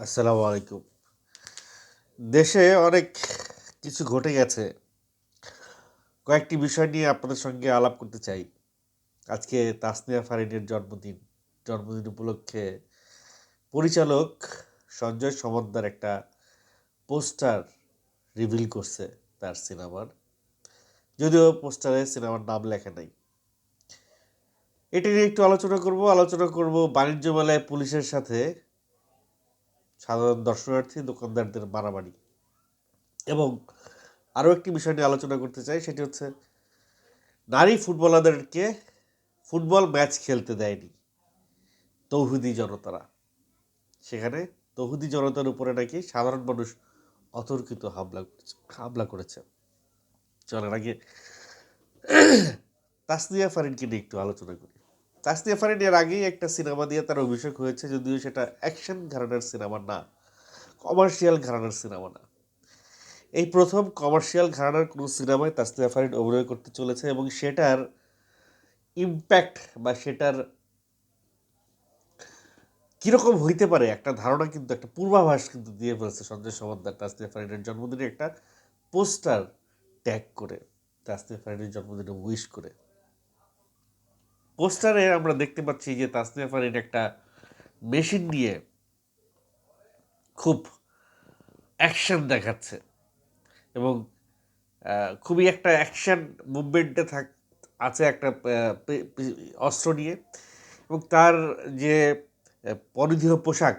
আসসালামু আলাইকুম। দেশে অনেক কিছু ঘটে গেছে। কয়েকটি বিষয় নিয়ে আপনাদের সঙ্গে আলাপ করতে চাই। আজকে তাসনিয়া ফারিনের জন্মদিন। জন্মদিন উপলক্ষে পরিচালক সঞ্জয় সমদ্দার একটা পোস্টার রিভিল করছে তার সিনেমার। যদিও পোস্টারে সিনেমার নাম লেখা নাই। এটি নিয়ে একটু আলোচনা করব। আলোচনা করব বাণিজ্য মেলায় পুলিশের সাথে সাধারণ দর্শনার্থী, দোকানদারদের মারামারি। এবং আরও একটি বিষয় নিয়ে আলোচনা করতে চাই, সেটি হচ্ছে নারী ফুটবলারদেরকে ফুটবল ম্যাচ খেলতে দেয়নি তৌহুদি জনতারা। সেখানে তৌহুদি জনতার উপরে নাকি সাধারণ মানুষ অতর্কিত হামলা করেছে হামলা করেছে। চলার আগে তাসনিয়া ফারিনকে নিয়ে একটু আলোচনা করি। তাসনিয়া ফারিন এর আগেই একটা সিনেমা দিয়ে তার অভিষেক হয়েছে, যদিও সেটা অ্যাকশন ঘরানার সিনেমা না, কমার্শিয়াল ঘরানার সিনেমা না। এই প্রথম কমার্শিয়াল ঘরানার কোনো সিনেমায় তাসনিয়া ফারিন অভিনয় করতে চলেছে এবং সেটার ইম্প্যাক্ট বা সেটার কীরকম হইতে পারে একটা ধারণা কিন্তু, একটা পূর্বাভাস কিন্তু দিয়ে ফেলছে সঞ্জয় সমদ্দার তাসনিয়া ফারিনের জন্মদিনে একটা পোস্টার ট্যাগ করে তাসনিয়া ফারিনের জন্মদিনে উইশ করে। পোস্টারে আমরা দেখতে পাচ্ছি যে তাসনিয়া ফারিন একটা মেশিন নিয়ে খুব অ্যাকশন দেখাচ্ছে এবং খুবই একটা অ্যাকশন মুভমেন্টে থাক, আছে একটা অস্ত্র নিয়ে এবং তার যে পরিধেয় পোশাক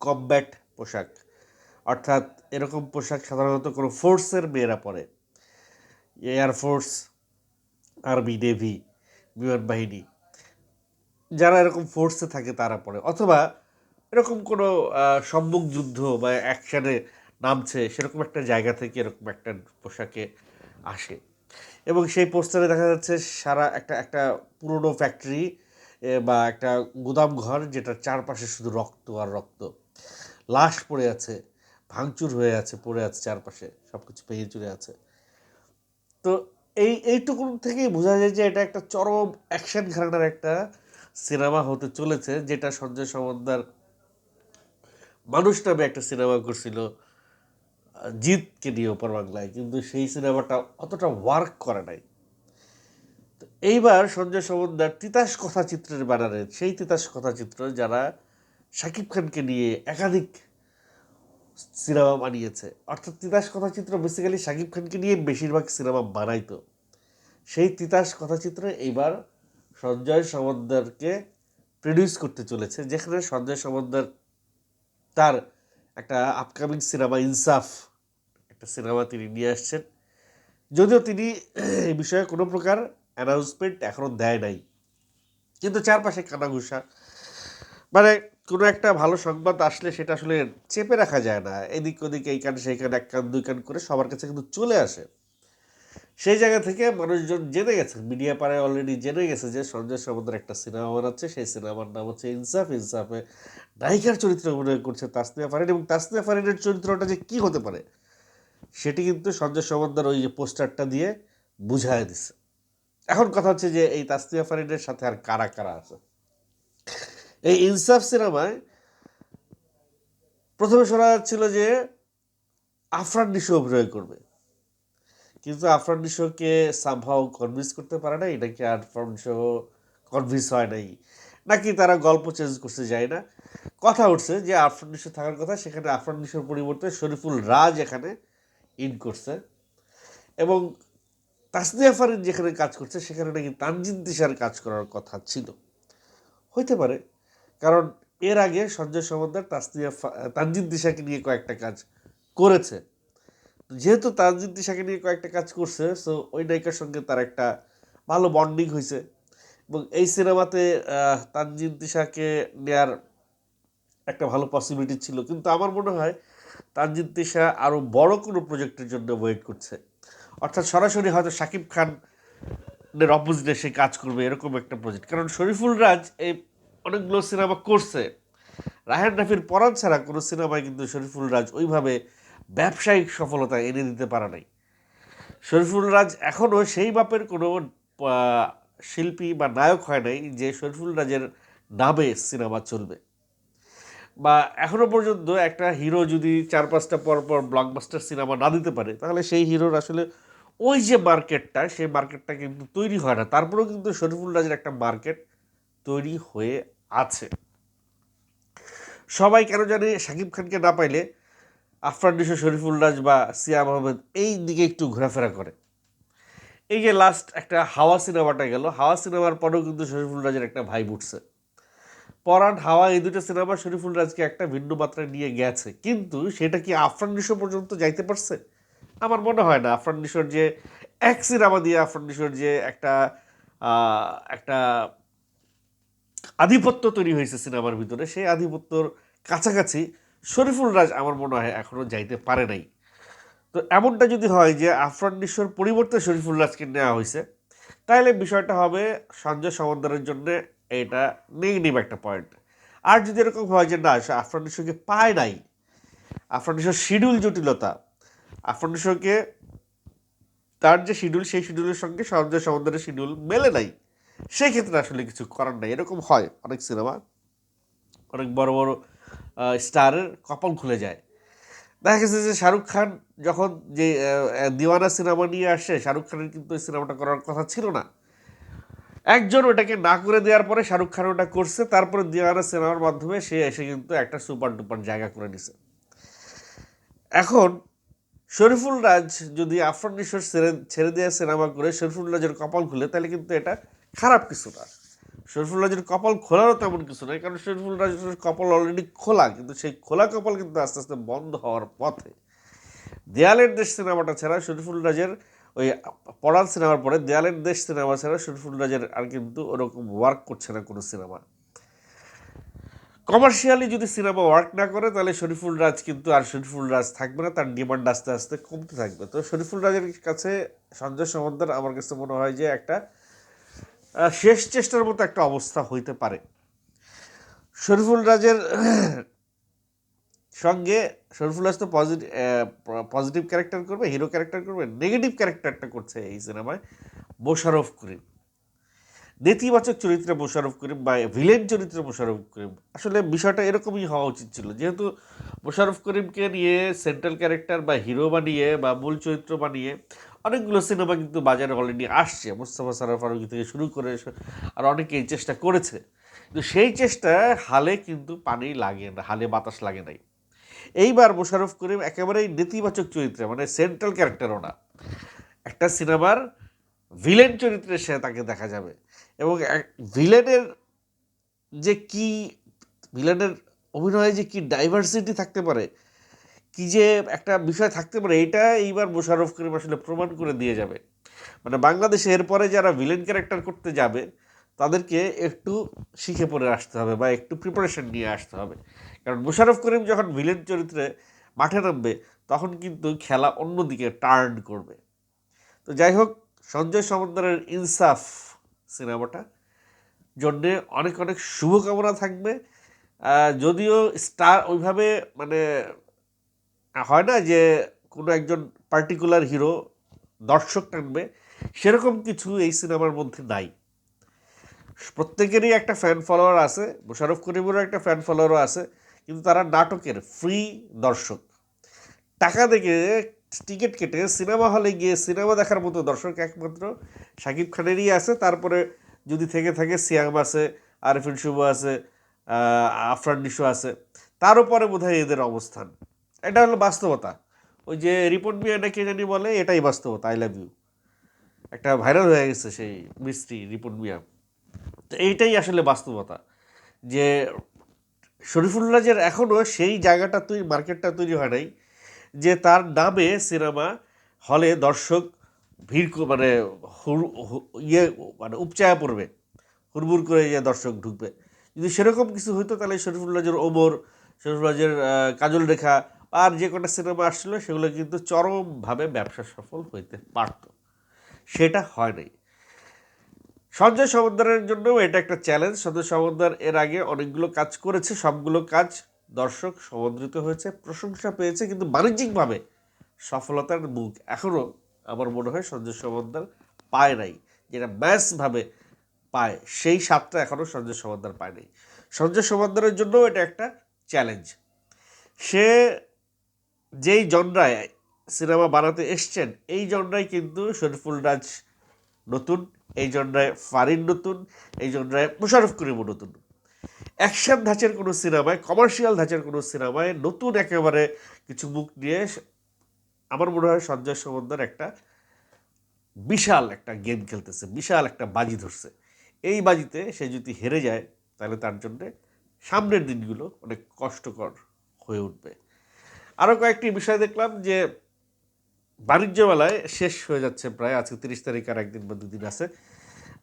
কমব্যাট পোশাক, অর্থাৎ এরকম পোশাক সাধারণত কোনো ফোর্সের মেয়েরা পরে। এয়ারফোর্স আর্মি নেভি বিমান বাহিনী যারা এরকম ফোর্সে থাকে তারা পড়ে। অথবা এরকম কোনো সম্মুখ যুদ্ধ বা অ্যাকশানে নামছে, সেরকম একটা জায়গা থেকে এরকম একটা পোশাকে আসে। এবং সেই পোস্টারে দেখা যাচ্ছে সারা একটা একটা পুরনো ফ্যাক্টরি বা একটা গুদাম ঘর যেটার চারপাশে শুধু রক্ত আর রক্ত। লাশ পড়ে আছে, ভাঙচুর হয়ে আছে, পড়ে আছে চারপাশে সব কিছু ভেঙে চুরে আছে। তো এই এইটুকুন থেকেই বোঝা যায় যে এটা একটা চরম অ্যাকশন ঘরানার একটা সিনেমা হতে চলেছে, যেটা সঞ্জয় সমদ্দার মানুষ নামে একটা সিনেমা করছিল, জিতকে নিয়ে ওপর বাংলায়, কিন্তু সেই সিনেমাটা অতটা ওয়ার্ক করে নাই। এইবার সঞ্জয় সমদ্দার তিতাস কথাচিত্রের ব্যানারে, সেই তিতাস কথাচিত্র যারা শাকিব খানকে নিয়ে একাধিক সিনেমা বানিয়েছে, অর্থাৎ তিতাস কথাচিত্র বেসিক্যালি শাকিব খানকে নিয়ে বেশিরভাগ সিনেমা বানাইতো। সেই তিতাস কথাচিত্র এইবার সঞ্জয় সমদ্দারকে প্রডিউস করতে চলেছে, যেখানে সঞ্জয় সমদ্দার তার একটা আপকামিং সিনেমা ইনসাফ, একটা সিনেমা তিনি নিয়ে আসছেন। যদিও তিনি এই বিষয়ে কোনো প্রকার অ্যানাউন্সমেন্ট এখনও দেয় নাই। কিন্তু চারপাশে কানাঘুষা মানে কোনো একটা ভালো সংবাদ আসলে সেটা আসলে চেপে রাখা যায় না। এদিক ওদিক এই কান সেই কান এক কান, দুই কান করে সবার কাছে কিন্তু চলে আসে। সেই জায়গা থেকে মানুষজন জেনে গেছে, মিডিয়া পাড়ায় অলরেডি জেনে গেছে যে সঞ্জয় সমুদ্র একটা সিনেমা বানাচ্ছে, সেই সিনেমার নাম হচ্ছে ইনসাফ, ইনসাফে নায়িকার চরিত্রে অভিনয় করছে তাসনিয়া ফারিন এবং তাসনিয়া ফারিনের চরিত্রটা যে কী হতে পারে, সেটি কিন্তু সঞ্জয় সমুদ্রের ওই যে পোস্টারটা দিয়ে বুঝায় দিছে। এখন কথা হচ্ছে যে এই তাসনিয়া ফারিনের সাথে আর কারা কারা আছে? এই ইনসাফ সিনেমায় প্রথমে শোনা যাচ্ছিল যে আফরান নিশো অভিনয় করবে। কিন্তু আফরান নিশোকে সামহাও কনভিন্স করতে পারে নাই? নাকি আফরান নিশো কনভিন্স হয় নাই? নাকি তারা গল্প চেঞ্জ করতে যায় না? কথা উঠছে যে আফরান নিশো থাকার কথা, সেখানে আফরান নিশোর পরিবর্তে শরীফুল রাজ এখানে ইন করছে। এবং তাসনিয়া ফারিন যেখানে কাজ করছে, সেখানে নাকি তানজিন দিশার কাজ করার কথা ছিল। হইতে পারে, কারণ এর আগে সঞ্জয় সমদ্দার তাসনিয়া তানজিন দিশাকে নিয়ে কয়েকটা কাজ করেছে। যেহেতু তানজিন দিশাকে নিয়ে কয়েকটা কাজ করছে সো ওই নায়িকার সঙ্গে তার একটা ভালো বন্ডিং হয়েছে। এবং এই সিনেমাতে তানজিন দিশাকে নেয়ার একটা ভালো পসিবিলিটি ছিল। কিন্তু আমার মনে হয় তানজিন দিশা আরও বড় কোনো প্রজেক্টের জন্য ওয়েট করছে। অর্থাৎ সরাসরি হয়তো শাকিব খান এর অপোজিটে সে কাজ করবে, এরকম একটা প্রজেক্ট কারণ শরীফুল রাজ এই অনেকগুলো সিনেমা করছে। রায়হান রাফির পরাণ ছাড়া কোনো সিনেমায় কিন্তু শরীফুল রাজ ওইভাবে ব্যবসায়িক সফলতা এনে দিতে পারে নাই। শরীফুল রাজ এখনও সেই বাপের কোনো শিল্পী বা নায়ক হয় নাই যে শরীফুল রাজের নামে সিনেমা চলবে। বা এখনও পর্যন্ত একটা হিরো যদি চার পাঁচটা পর পর ব্লকবাস্টার সিনেমা না দিতে পারে, তাহলে সেই হিরোর আসলে ওই যে মার্কেটটা, সেই মার্কেটটা কিন্তু তৈরি হয় না। তারপরেও কিন্তু শরীফুল রাজের একটা মার্কেট তৈরি হয়ে আছে। সবাই কেন জানে শাকিব খানকে না পাইলে আফরান নিশো শরীফুল বা সিয়াম আহমেদ এই দিকে একটু ঘোরাফেরা করে। এই যে লাস্ট একটা হাওয়া সিনেমাটা গেল, হাওয়া সিনেমার পরেও কিন্তু শরীফুল রাজের একটা ভাই উঠছে। পরাণ, হাওয়া এই দুটো সিনেমা শরীফুল রাজকে একটা ভিন্ন মাত্রায় নিয়ে গেছে। কিন্তু সেটা কি আফরান পর্যন্ত যাইতে পারছে? আমার মনে হয় না। আফরান নিশোর যে এক সিনেমা দিয়ে আফরান নিশোর যে একটা একটা আধিপত্য তৈরি হয়েছে সিনেমার ভিতরে, সেই আধিপত্যর কাছাকাছি শরীফুল রাজ আমার মনে হয় এখনও যাইতে পারে নাই। তো এমনটা যদি হয় যে আফরান নিশোর পরিবর্তে শরীফুল রাজকে নেওয়া হয়েছে তাহলে বিষয়টা হবে সঞ্জয় সমদ্দারের জন্য এটা নেগেটিভ একটা পয়েন্ট আর যদি এরকম হয় যে না, সে আফরান নিশোকে পায় নাই, আফরান নিশোর শিডিউল জটিলতা, আফরান নিশোকে তার যে শিডিউল সেই শিডিউলের সঙ্গে সঞ্জয় সমদ্দারের শিডিউল মেলে নাই সেই ক্ষেত্রে আসলে কিছু করার নাই। এরকম হয় অনেক সিনেমা, অনেক বড় বড় স্টারের কপাল খুলে যায়। দেখা গেছে যে শাহরুখ খান যখন যে দিওয়ানা সিনেমা নিয়ে আসে, শাহরুখ খানের কিন্তু সিনেমাটা করার কথা ছিল না। একজন ওটাকে না করে দেওয়ার পরে শাহরুখ খান ওটা করছে, তারপরে দিওয়ানা সিনেমার মাধ্যমে সে এসে কিন্তু একটা সুপার ডুপার জায়গা করে নিছে। এখন শরীফুল রাজ যদি আফরান নিশোর ছেড়ে ছেড়ে দেওয়া সিনেমা করে শরীফুল রাজের কপাল খুলে, তাহলে কিন্তু এটা খারাপ কিছু না। শরীফুল রাজের কপাল খোলারও তেমন কিছু নয় কারণ শরীফুল রাজের কপাল অলরেডি খোলা, কিন্তু সেই খোলা কপাল কিন্তু আস্তে আস্তে বন্ধ হওয়ার পথে। দেয়ালের দেশ সিনেমাটা ছাড়া শরীফুল রাজের ওই পড়ার সিনেমার পরে দেয়ালের দেশ সিনেমা ছাড়া শরীফুল রাজের আর কিন্তু ওরকম ওয়ার্ক করছে না কোনো সিনেমা। কমার্শিয়ালি যদি সিনেমা ওয়ার্ক না করে, তাহলে শরীফুল রাজ কিন্তু আর শরীফুল রাজ থাকবে না, তার ডিমান্ড আস্তে আস্তে কমতে থাকবে। তো শরীফুল রাজের কাছে সঞ্জয় সমদ্দার আমার কাছে মনে হয় যে একটা শেষ চেষ্টার মতো একটা অবস্থা হইতে পারে। শরীফুল রাজের সঙ্গে শরীফুল রাজ তো পজিটিভ পজিটিভ ক্যারেক্টার করবে হিরো ক্যারেক্টার করবে নেগেটিভ ক্যারেক্টারটা করছে এই সিনেমায় মোশারফ করিম। নেতিবাচক চরিত্রে মোশারফ করিম বা ভিলেন চরিত্রে মোশারফ করিম, আসলে বিষয়টা এরকমই হওয়া উচিত ছিল। যেহেতু মোশারফ করিমকে নিয়ে সেন্ট্রাল ক্যারেক্টার বা হিরো বানিয়ে বা মূল চরিত্র বানিয়ে অনেকগুলো সিনেমা কিন্তু বাজারে অলরেডি আসছে। মোস্তফা সারা ফারুকি থেকে শুরু করে আর অনেকেই চেষ্টা করেছে। কিন্তু সেই চেষ্টায় হালে কিন্তু পানি লাগে না, হালে বাতাস লাগে নাই। এইবার মোশারফ করিম একেবারেই নেতিবাচক চরিত্রে মানে সেন্ট্রাল ক্যারেক্টারও না। একটা সিনেমার ভিলেন চরিত্রে সে তাকে দেখা যাবে। এবং ভিলেনের যে কি ভিলেনের অভিনয়ে যে কি ডাইভার্সিটি থাকতে পারে কি যে একটা বিষয় থাকতে পারে, এটা এইবার মোশারফ করিম আসলে প্রমাণ করে দিয়ে যাবে। মানে বাংলাদেশে এরপরে যারা ভিলেন ক্যারেক্টার করতে যাবে, তাদেরকে একটু শিখে পড়ে আসতে হবে বা একটু প্রিপারেশন নিয়ে আসতে হবে। কারণ মোশারফ করিম যখন ভিলেন চরিত্রে মাঠে নামবে, তখন কিন্তু খেলা অন্যদিকে টার্ন করবে। তো যাই হোক, সঞ্জয় সমদ্দারের ইনসাফ সিনেমাটা, জন্যে অনেক অনেক শুভকামনা থাকবে। যদিও স্টার ওইভাবে মানে হয় না যে কোনো একজন পার্টিকুলার হিরো দর্শক টানবে সেরকম কিছু এই সিনেমার মধ্যে নাই। প্রত্যেকেরই একটা ফ্যান ফলোয়ার আছে মোশারফ করিমেরও একটা ফ্যান ফলোয়ারও আছে, কিন্তু তারা নাটকের ফ্রি দর্শক। টাকা দেখে টিকিট কেটে সিনেমা হলে গিয়ে সিনেমা দেখার মতো দর্শক একমাত্র শাকিব খানেরই আছে, তারপরে যদি থেকে থাকে সিয়াম আছে আরিফিন শুভ আছে আফরান নিশো আছে তার উপরে বোধ এদের অবস্থান। এটা হলো বাস্তবতা। ওই যে রিপোর্ট মিয়া কে জানি বলে, এটাই বাস্তবতা আই লাভ ইউ একটা ভাইরাল হয়ে গেছে সেই মিস্ত্রি, রিপোর্ট মিয়া। তো এইটাই আসলে বাস্তবতা যে শরীফুল্লাজের এখনও সেই জায়গাটা তৈরি মার্কেটটা তৈরি হয় নাই যে তার নামে সিনেমা হলে দর্শক ভিড় মানে ইয়ে মানে উপচায়া পড়বে। হুড়মুড় করে যে দর্শক ঢুকবে। যদি সেরকম কিছু হইতো তাহলে শরীফুল্লাজের ওমর, শরীফুল্লাজের কাজল রেখা আর যে কটা সিনেমা আসছিল সেগুলো কিন্তু চরমভাবে ব্যবসা সফল হইতে পারত। সেটা হয় নাই। সঞ্জয় সমদ্দারের জন্যও এটা একটা চ্যালেঞ্জ সঞ্জয় সমদ্দার এর আগে অনেকগুলো কাজ করেছে, সবগুলো কাজ দর্শক সমন্বিত হয়েছে, প্রশংসা পেয়েছে, কিন্তু বাণিজ্যিকভাবে সফলতার মুখ এখনও আমার মনে হয় সঞ্জয় সমদ্দার পায় নাই। যেটা ম্যাসভাবে পায়, সেই স্বাদটা এখনও সঞ্জয় সমদ্দার পায় নাই। সঞ্জয় সমদ্দারের জন্যও এটা একটা চ্যালেঞ্জ সে যেই জনরায় সিনেমা বানাতে এসছেন, এই জনরাই কিন্তু শরীফুল রাজ নতুন, এই জনরায় ফারিন নতুন, এই জনরায় মুশারফ করিমও নতুন। অ্যাকশন ধাঁচের কোনো সিনেমায়, কমার্শিয়াল ধাঁচের কোনো সিনেমায় নতুন একেবারে কিছু মুখ নিয়ে আমার মনে হয় সঞ্জয় সমন্দর একটা বিশাল একটা গেম খেলতেছে, বিশাল একটা বাজি ধরছে। এই বাজিতে সে যদি হেরে যায়, তাহলে তার জন্যে সামনের দিনগুলো অনেক কষ্টকর হয়ে উঠবে। আরও কয়েকটি বিষয় দেখলাম যে বাণিজ্য মেলায় শেষ হয়ে যাচ্ছে প্রায়, আজকে তিরিশ তারিখ আর একদিন বা দুদিন আছে।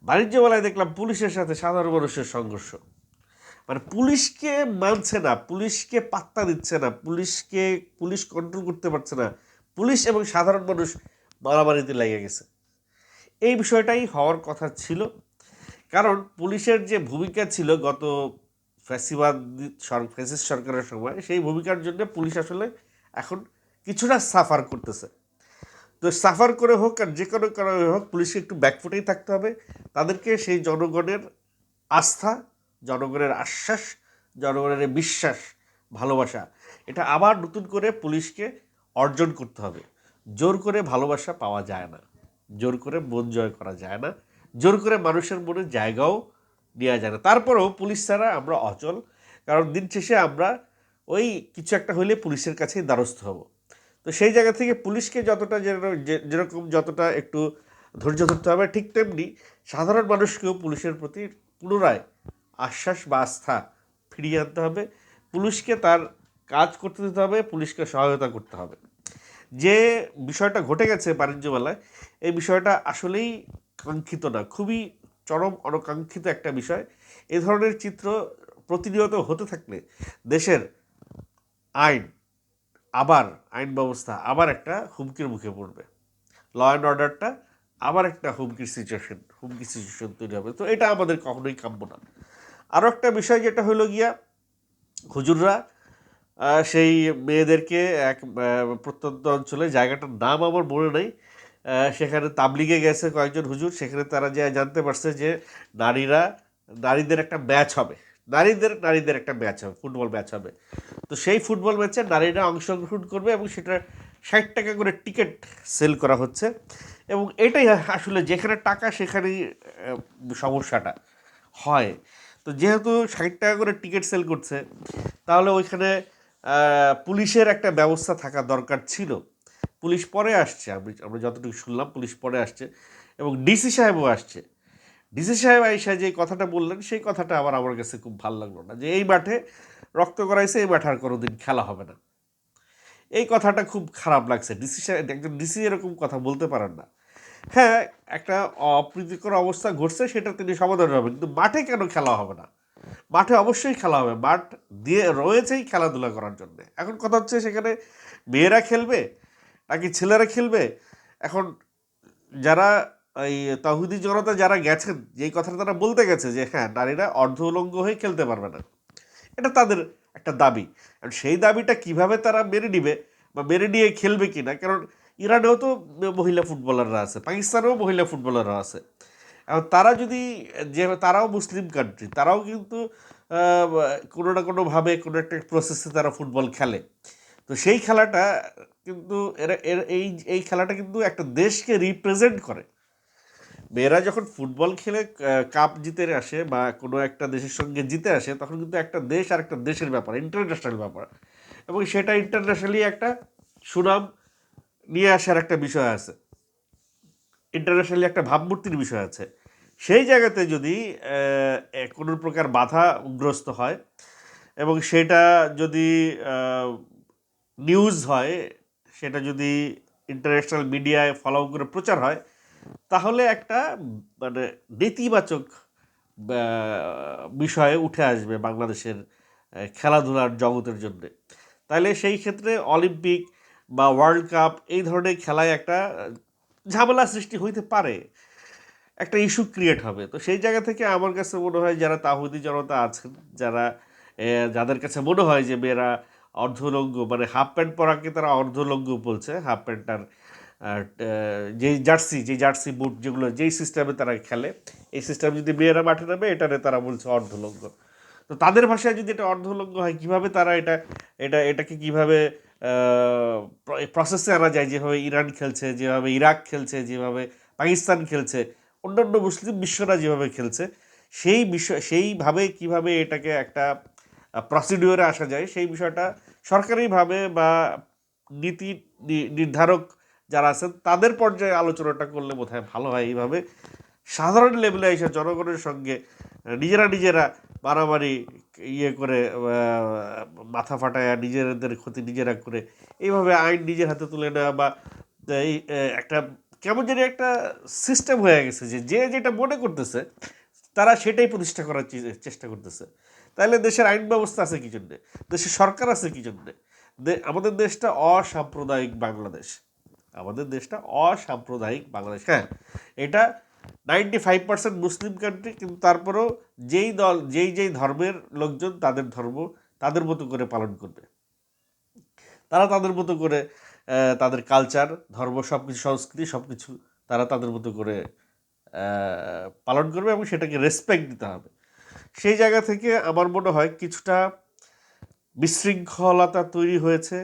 বাণিজ্য মেলায় দেখলাম পুলিশের সাথে সাধারণ মানুষের সংঘর্ষ। মানে পুলিশকে মানছে না, পুলিশকে পাত্তা দিচ্ছে না, পুলিশকে, পুলিশ কন্ট্রোল করতে পারছে না, পুলিশ এবং সাধারণ মানুষ মারামারিতে লেগে গেছে। এই বিষয়টাই হওয়ার কথা ছিল। কারণ পুলিশের যে ভূমিকা ছিল গত ফ্যাসিবাদ ফ্যাসিস্ট সরকারের সময় সেই ভূমিকার জন্য পুলিশ আসলে এখন কিছুটা সাফার করতেছে। তো সাফার করে হোক আর যে কোনো কারণে হোক পুলিশকে একটু ব্যাকফুটেই থাকতে হবে। তাদেরকে সেই জনগণের আস্থা, জনগণের আশ্বাস, জনগণের বিশ্বাস, ভালোবাসা, এটা আবার নতুন করে পুলিশকে অর্জন করতে হবে। জোর করে ভালোবাসা পাওয়া যায় না। জোর করে মন জয় করা যায় না। জোর করে মানুষের মনে জায়গাও নেওয়া যায় না। তারপরেও পুলিশ ছাড়া আমরা অচল, কারণ দিন শেষে আমরা ওই কিছু একটা হলে পুলিশের কাছেই দ্বারস্থ হব। তো সেই জায়গা থেকে পুলিশকে যতটা যেরকম যতটা একটু ধৈর্য ধরতে হবে, ঠিক তেমনি সাধারণ মানুষকেও পুলিশের প্রতি পুনরায় আশ্বাস বা আস্থা ফিরিয়ে আনতে হবে। পুলিশকে তার কাজ করতে দিতে হবে, পুলিশকে সহায়তা করতে হবে। যে বিষয়টা ঘটে গেছে বাণিজ্য মেলায়, এই বিষয়টা আসলেই কাঙ্ক্ষিত না। খুবই চরম অনাকাঙ্ক্ষিত একটা বিষয়। এ ধরনের চিত্র প্রতিনিয়ত হতে থাকলে দেশের আইন, আবার আইন ব্যবস্থা, আবার একটা হুমকির মুখে পড়বে। ল অ্যান্ড অর্ডারটা আবার একটা হুমকির সিচুয়েশন হুমকি সিচুয়েশন তৈরি হবে। তো এটা আমাদের কখনোই কাম্য না। আরও একটা বিষয় যেটা হলো গিয়া, হুজুররা সেই মেয়েদেরকে এক প্রত্যন্ত অঞ্চলে, জায়গাটার নাম আমার মনে নেই সেখানে তাবলিগে গেছে কয়েকজন হুজুর, সেখানে তারা যে জানতে পারছে যে নারীরা, নারীদের একটা ম্যাচ হবে। নারীদের নারীদের একটা ম্যাচ হবে ফুটবল ম্যাচ হবে। তো সেই ফুটবল ম্যাচে নারীরা অংশগ্রহণ করবে এবং সেটা ষাট টাকা করে টিকিট সেল করা হচ্ছে। এবং এটাই আসলে যেখানে টাকা, সেখানেই সমস্যাটা হয়। তো যেহেতু ষাট টাকা করে টিকিট সেল করছে, তাহলে ওইখানে পুলিশের একটা ব্যবস্থা থাকা দরকার ছিল। পুলিশ পরে আসছে, আমি, আমরা যতটুকু শুনলাম পুলিশ পরে আসছে এবং ডিসি সাহেবও আসছে। ডিসি সাহেব আইসা যে কথাটা বললেন, সেই কথাটা আবার আমার কাছে খুব ভালো লাগল না যে এই মাঠে রক্ত করাইছে এই মাঠে আর কোনোদিন খেলা হবে না। এই কথাটা খুব খারাপ লাগছে। ডিসি সাহেব, একজন ডিসি এরকম কথা বলতে পারেন না। হ্যাঁ একটা অপ্রীতিকর অবস্থা ঘটছে, সেটা তিনি সমাধান হবে কিন্তু মাঠে কেন খেলা হবে না? মাঠে অবশ্যই খেলা হবে। মাঠ দিয়ে রয়েছেই খেলাধুলা করার জন্য। এখন কথা হচ্ছে সেখানে মেয়েরা খেলবে নাকি ছেলেরা খেলবে? এখন যারা এই তাহুদি জনতা যারা গেছেন, যেই কথাটা তারা বলতে গেছে যে হ্যাঁ নারীরা অর্ধ উলঙ্গ হয়ে খেলতে পারবে না। এটা তাদের একটা দাবি। সেই দাবিটা কীভাবে তারা মেনে নিবে বা মেনে নিয়ে খেলবে কিনা, কারণ ইরানেও তো মহিলা ফুটবলাররা আছে, পাকিস্তানেও মহিলা ফুটবলাররা আছে। এখন তারা যদি যে, তারাও মুসলিম কান্ট্রি তারাও কিন্তু কোনো না কোনোভাবে কোনো একটা প্রসেসে তারা ফুটবল খেলে। তো সেই খেলাটা কিন্তু এরা, এর এই এই খেলাটা কিন্তু একটা দেশকে রিপ্রেজেন্ট করে। মেয়েরা যখন ফুটবল খেলে কাপ জিতে আসে বা কোনো একটা দেশের সঙ্গে জিতে আসে, তখন কিন্তু একটা দেশ আর একটা দেশের ব্যাপার ইন্টারন্যাশনাল ব্যাপার। এবং সেটা ইন্টারন্যাশনালি একটা সুনাম নিয়ে আসার একটা বিষয় আছে। ইন্টারন্যাশনালি একটা ভাবমূর্তির বিষয় আছে। সেই জায়গাতে যদি কোনো প্রকার বাধা বাধাগ্রস্ত হয় এবং সেটা যদি নিউজ হয় সেটা যদি ইন্টারন্যাশনাল মিডিয়ায় ফলো করে প্রচার হয়, তাহলে একটা মানে নেতিবাচক বিষয়ে উঠে আসবে বাংলাদেশের খেলাধুলার জগতের জন্য। তাহলে সেই ক্ষেত্রে অলিম্পিক বা ওয়ার্ল্ড কাপ এই ধরনের খেলায় একটা, ঝামেলা সৃষ্টি হইতে পারে। একটা ইস্যু ক্রিয়েট হবে। তো সেই জায়গা থেকে আমার কাছে মনে হয় যারা তাহুদি জনতা আছেন, যারা যাদের কাছে মনে হয় যে মেয়েরা অর্ধলঙ্গ মানে হাফ প্যান্ট পরাকে তারা অর্ধলঙ্গ বলছে হাফ আহ, যেই জার্সি যে জার্সি বুট যেগুলো যেই সিস্টেমে তারা খেলে এই সিস্টেমে যদি মেয়েরা মাঠে নামে এটারে তারা বলছে অর্ধলঙ্গ। তো তাদের ভাষায় যদি এটা অর্ধলঙ্গ হয় কীভাবে তারা এটা এটা এটাকে কীভাবে প্রসেসে আনা যায় যেভাবে ইরান খেলছে যেভাবে ইরাক খেলছে যেভাবে পাকিস্তান খেলছে অন্যান্য মুসলিম বিশ্বরা যেভাবে খেলছে সেই বিষয় সেইভাবে কীভাবে এটাকে একটা প্রসিডিওরে আসা যায়, সেই বিষয়টা সরকারিভাবে বা নীতি নির্ধারক যারা আছেন, তাদের পর্যায়ে আলোচনাটা করলে বোধহয় ভালো হয়। এইভাবে সাধারণ লেভেলে এসে জনগণের সঙ্গে নিজেরা নিজেরা মারামারি ইয়ে করে মাথা ফাটায় নিজেদের ক্ষতি নিজেরা করে, এইভাবে আইন নিজের হাতে তুলে নেওয়া বা এই একটা কেমন যেন একটা সিস্টেম হয়ে গেছে যে যে যেটা মনে করতেছে, তারা সেটাই প্রতিষ্ঠা করার চেষ্টা করতেছে। তাহলে দেশের আইন ব্যবস্থা আছে কি জন্যে দেশের সরকার আছে কি জন্যে আমাদের দেশটা অসাম্প্রদায়িক বাংলাদেশ। আমাদের দেশটা অসাম্প্রদায়িক বাংলাদেশ। হ্যাঁ এটা ninety five percent Muslim country কিন্তু তারপরেও যেই দল, যেই যেই ধর্মের লোকজন তাদের ধর্ম তাদের মতো করে পালন করবে। তারা তাদের মতো করে তাদের কালচার ধর্ম সব কিছু সংস্কৃতি সব কিছু তারা তাদের মতো করে পালন করবে এবং সেটাকে রেসপেক্ট দিতে হবে। সেই জায়গা থেকে আমার মনে হয় কিছুটা বিশৃঙ্খলতা তৈরি হয়েছে।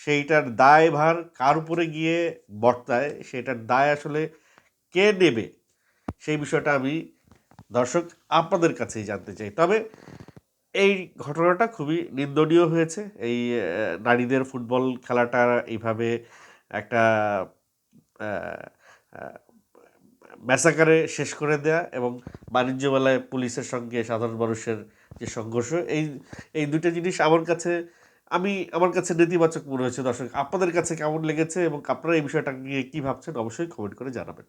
সেইটার দায়ভার কার উপরে গিয়ে বর্তায় সেটার দায় আসলে কে নেবে, সেই বিষয়টা আমি দর্শক আপনাদের কাছেই জানতে চাই। তবে এই ঘটনাটা খুবই নিন্দনীয় হয়েছে। এই নারীদের ফুটবল খেলাটা এইভাবে একটা ম্যাসাকারে শেষ করে দেয়া এবং বাণিজ্য মেলায় পুলিশের সঙ্গে সাধারণ মানুষের যে সংঘর্ষ, এই এই দুটো জিনিস আমার কাছে, আমি, আমার কাছে নেতিবাচক মনে হয়েছে দর্শক। আপনাদের কাছে কেমন লেগেছে এবং আপনারা এই বিষয়টা নিয়ে কী ভাবছেন অবশ্যই কমেন্ট করে জানাবেন।